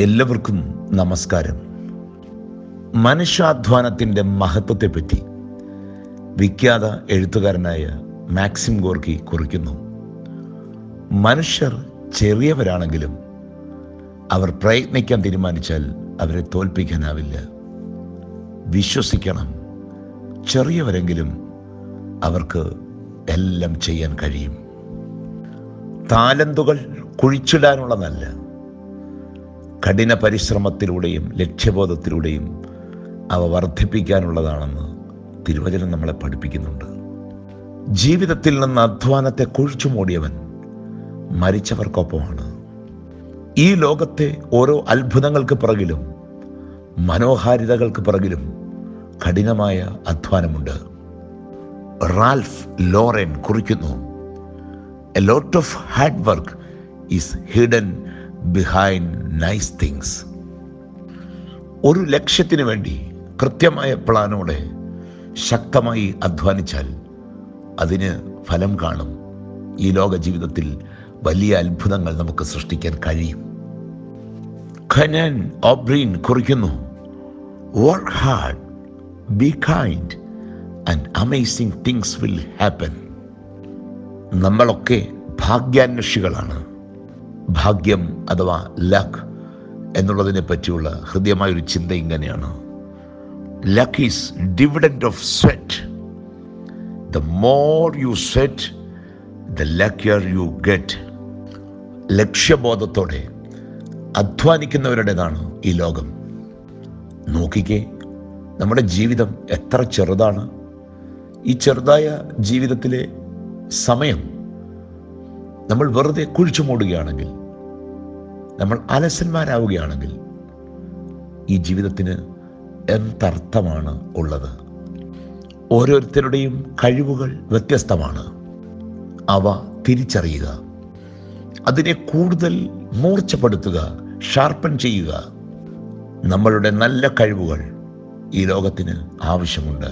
എല്ലാവർക്കും നമസ്കാരം. മനുഷ്യാധ്വാനത്തിന്റെ മഹത്വത്തെപ്പറ്റി വിഖ്യാത എഴുത്തുകാരനായ മാക്സിം ഗോർക്കി കുറിക്കുന്നു. മനുഷ്യർ ചെറിയവരാണെങ്കിലും അവർ പ്രയത്നിക്കാൻ തീരുമാനിച്ചാൽ അവരെ തോൽപ്പിക്കാനാവില്ല. വിശ്വസിക്കണം ചെറിയവരെങ്കിലും അവർക്ക് എല്ലാം ചെയ്യാൻ കഴിയും. താലന്തുകൾ കുഴിച്ചിടാനുള്ളതല്ല കഠിന പരിശ്രമത്തിലൂടെയും ലക്ഷ്യബോധത്തിലൂടെയും അവ വർദ്ധിപ്പിക്കാനുള്ളതാണെന്ന് തിരുവചനം നമ്മളെ പഠിപ്പിക്കുന്നുണ്ട്. ജീവിതത്തിൽ നിന്ന് അധ്വാനത്തെ കുഴിച്ചു മൂടിയവൻ മരിച്ചവർക്കൊപ്പമാണ്. ഈ ലോകത്തെ ഓരോ അത്ഭുതങ്ങൾക്ക് പിറകിലും മനോഹാരിതകൾക്ക് പിറകിലും കഠിനമായ അധ്വാനമുണ്ട്. റാൽഫ് ലോറൻ കുറിക്കുന്നു a lot of hard work is hidden behind nice things ഒരു ലക്ഷ്യത്തിന് വേണ്ടി കൃത്യമായ പ്ലാനോടെ ശക്തമായി അധ്വാനിച്ചാൽ അതിന് ഫലം കാണും. ഈ ലോക ജീവിതത്തിൽ വലിയ അത്ഭുതങ്ങൾ നമുക്ക് സൃഷ്ടിക്കാൻ കഴിയും. ഖനൻ ഓബ്രീൻ കുറിക്കുന്നു work hard be kind and amazing things will happen നമ്മളൊക്കെ ഭാഗ്യാന്വേഷികളാണ്. ഭാഗ്യം അഥവാ ലക്ക് എന്നുള്ളതിനെ പറ്റിയുള്ള ഹൃദ്യമായൊരു ചിന്ത ഇങ്ങനെയാണ്. Luck is dividend of sweat the more you sweat the luckier you get ലക്ഷ്യബോധത്തോടെ അധ്വാനിക്കുന്നവരുടേതാണ് ഈ ലോകം. നോക്കിക്കേ നമ്മുടെ ജീവിതം എത്ര ചെറുതാണ്. ഈ ചെറുതായ ജീവിതത്തിലെ സമയം നമ്മൾ വെറുതെ കുഴിച്ചു മൂടുകയാണെങ്കിൽ നമ്മൾ അലസന്മാരാവുകയാണെങ്കിൽ ഈ ജീവിതത്തിന് എന്തർത്ഥമാണ് ഉള്ളത്? ഓരോരുത്തരുടെയും കഴിവുകൾ വ്യത്യസ്തമാണ്. അവ തിരിച്ചറിയുക. അതിനെ കൂടുതൽ മൂർച്ചപ്പെടുത്തുക ഷാർപ്പൻ ചെയ്യുക. നമ്മളുടെ നല്ല കഴിവുകൾ ഈ ലോകത്തിന് ആവശ്യമുണ്ട്.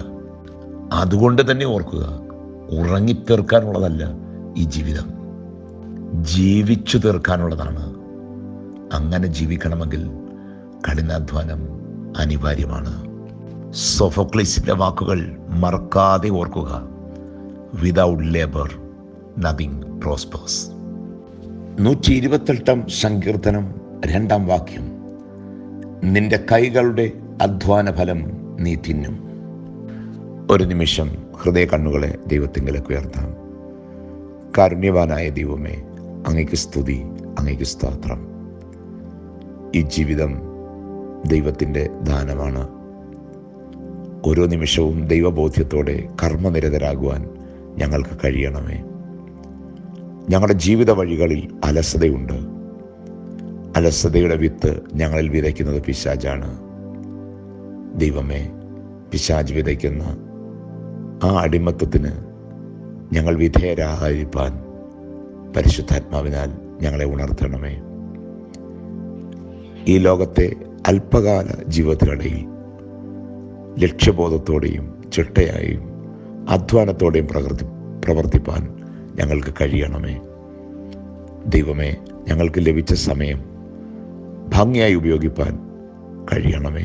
അതുകൊണ്ട് തന്നെ ഓർക്കുക ഉറങ്ങി ഉറങ്ങിത്തീർക്കാനുള്ളതല്ല ഈ ജീവിതം. ജീവിച്ചു തീർക്കാനുള്ളതാണ്. അങ്ങനെ ജീവിക്കണമെങ്കിൽ കഠിനാധ്വാനം അനിവാര്യമാണ്. സോഫോക്ലീസിന്റെ വാക്കുകൾ മറക്കാതെ ഓർക്കുക. വിതൗട്ട് ലേബർ നത്തിങ് പ്രോസ്പേഴ്സ് നൂറ്റി ഇരുപത്തെട്ടാം സങ്കീർത്തനം രണ്ടാം വാക്യം. നിന്റെ കൈകളുടെ അധ്വാന ഫലം നീ തിന്നും. ഒരു നിമിഷം ഹൃദയ കണ്ണുകളെ ദൈവത്തിങ്കിലേക്ക് ഉയർത്താം. കാരുണ്യവാനായ ദൈവമേ അങ്ങയ്ക്ക് സ്തുതി അങ്ങയ്ക്ക് സ്തോത്രം. ഈ ജീവിതം ദൈവത്തിന്റെ ദാനമാണ്. ഓരോ നിമിഷവും ദൈവബോധ്യത്തോടെ കർമ്മനിരതരാകുവാൻ ഞങ്ങൾക്ക് കഴിയണമേ. ഞങ്ങളുടെ ജീവിത വഴികളിൽ അലസതയുണ്ട്. അലസതയുടെ വിത്ത് ഞങ്ങളിൽ വിതയ്ക്കുന്നത് പിശാജാണ് ദൈവമേ പിശാജ് വിതയ്ക്കുന്ന ആ അടിമത്വത്തിന് ഞങ്ങൾ വിധേയരാഹരിപ്പാൻ പരിശുദ്ധാത്മാവിനാൽ ഞങ്ങളെ ഉണർത്തണമേ. ഈ ലോകത്തെ അല്പകാല ജീവിതത്തിനിടയിൽ ലക്ഷ്യബോധത്തോടെയും ചിട്ടയായും അധ്വാനത്തോടെയും പ്രകൃതി പ്രവർത്തിപ്പാൻ ഞങ്ങൾക്ക് കഴിയണമേ. ദൈവമേ ഞങ്ങൾക്ക് ലഭിച്ച സമയം ഭംഗിയായി ഉപയോഗിപ്പാൻ കഴിയണമേ.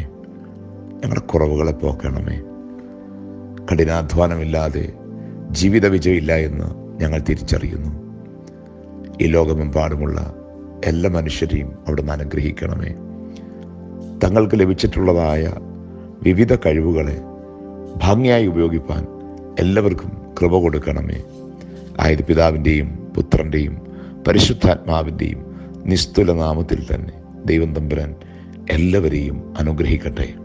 ഞങ്ങളുടെ കുറവുകളെ പോക്കണമേ. കഠിനാധ്വാനമില്ലാതെ ജീവിത വിജയമില്ല എന്ന് ഞങ്ങൾ തിരിച്ചറിയുന്നു. ഈ ലോകമെമ്പാടുമുള്ള എല്ലാ മനുഷ്യരെയും അവിടുന്ന് അനുഗ്രഹിക്കണമേ. തങ്ങൾക്ക് ലഭിച്ചിട്ടുള്ളതായ വിവിധ കഴിവുകളെ ഭംഗിയായി ഉപയോഗിപ്പാൻ എല്ലാവർക്കും കൃപ കൊടുക്കണമേ. ആയത് പിതാവിന്റെയും പുത്രന്റെയും പരിശുദ്ധാത്മാവിന്റെയും നിസ്തുല നാമത്തിൽ തന്നെ ദൈവം തമ്പുരാൻ എല്ലാവരെയും അനുഗ്രഹിക്കട്ടെ.